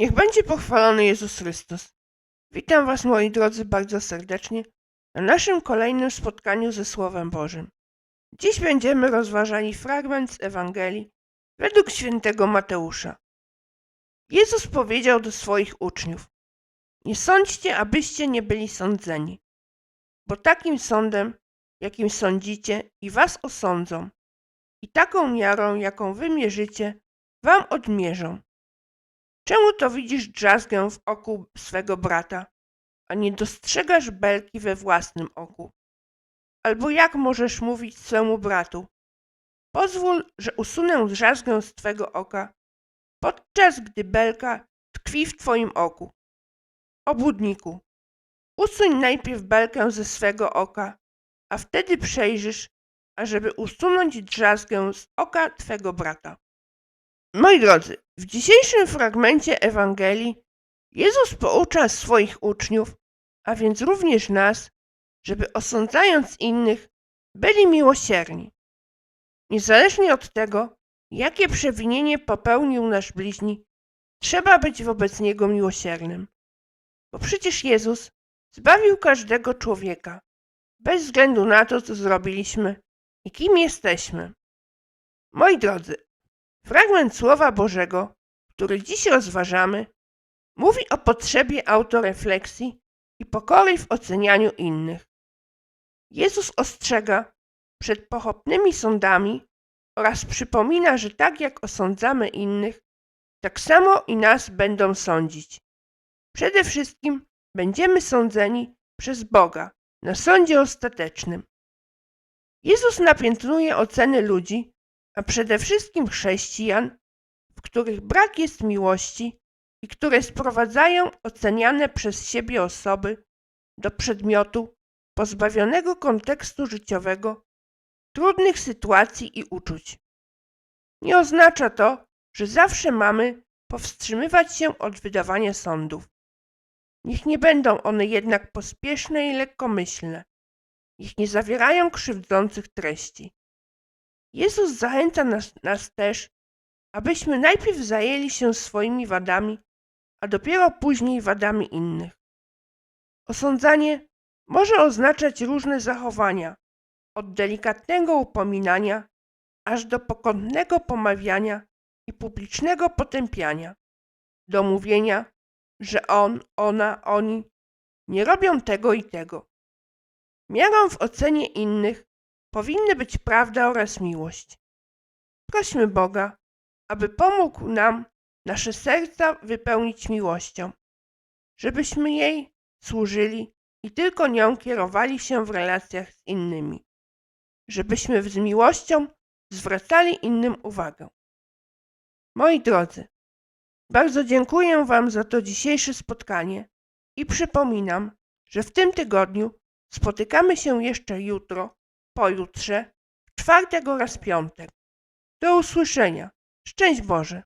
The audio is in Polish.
Niech będzie pochwalony Jezus Chrystus. Witam Was, moi drodzy, bardzo serdecznie na naszym kolejnym spotkaniu ze Słowem Bożym. Dziś będziemy rozważali fragment z Ewangelii według świętego Mateusza. Jezus powiedział do swoich uczniów: Nie sądźcie, abyście nie byli sądzeni, bo takim sądem, jakim sądzicie, i was osądzą, i taką miarą, jaką wy mierzycie, wam odmierzą. Czemu to widzisz drzazgę w oku swego brata, a nie dostrzegasz belki we własnym oku? Albo jak możesz mówić swemu bratu? Pozwól, że usunę drzazgę z twego oka, podczas gdy belka tkwi w twoim oku. Obłudniku, usuń najpierw belkę ze swego oka, a wtedy przejrzysz, ażeby usunąć drzazgę z oka twego brata. Moi drodzy, w dzisiejszym fragmencie Ewangelii Jezus poucza swoich uczniów, a więc również nas, żeby osądzając innych, byli miłosierni. Niezależnie od tego, jakie przewinienie popełnił nasz bliźni, trzeba być wobec niego miłosiernym. Bo przecież Jezus zbawił każdego człowieka, bez względu na to, co zrobiliśmy i kim jesteśmy. Moi drodzy, Fragment Słowa Bożego, który dziś rozważamy, mówi o potrzebie autorefleksji i pokory w ocenianiu innych. Jezus ostrzega przed pochopnymi sądami oraz przypomina, że tak jak osądzamy innych, tak samo i nas będą sądzić. Przede wszystkim będziemy sądzeni przez Boga na sądzie ostatecznym. Jezus napiętnuje oceny ludzi, a przede wszystkim chrześcijan, w których brak jest miłości i które sprowadzają oceniane przez siebie osoby do przedmiotu pozbawionego kontekstu życiowego, trudnych sytuacji i uczuć. Nie oznacza to, że zawsze mamy powstrzymywać się od wydawania sądów. Niech nie będą one jednak pospieszne i lekkomyślne. Niech nie zawierają krzywdzących treści. Jezus zachęca nas, nas też, abyśmy najpierw zajęli się swoimi wadami, a dopiero później wadami innych. Osądzanie może oznaczać różne zachowania, od delikatnego upominania aż do pokątnego pomawiania i publicznego potępiania, do mówienia, że on, ona, oni nie robią tego i tego. Miarą w ocenie innych powinny być prawda oraz miłość. Prośmy Boga, aby pomógł nam nasze serca wypełnić miłością, żebyśmy jej służyli i tylko nią kierowali się w relacjach z innymi, żebyśmy z miłością zwracali innym uwagę. Moi drodzy, bardzo dziękuję Wam za to dzisiejsze spotkanie i przypominam, że w tym tygodniu spotykamy się jeszcze jutro pojutrze, w czwartek oraz piątek. Do usłyszenia. Szczęść Boże.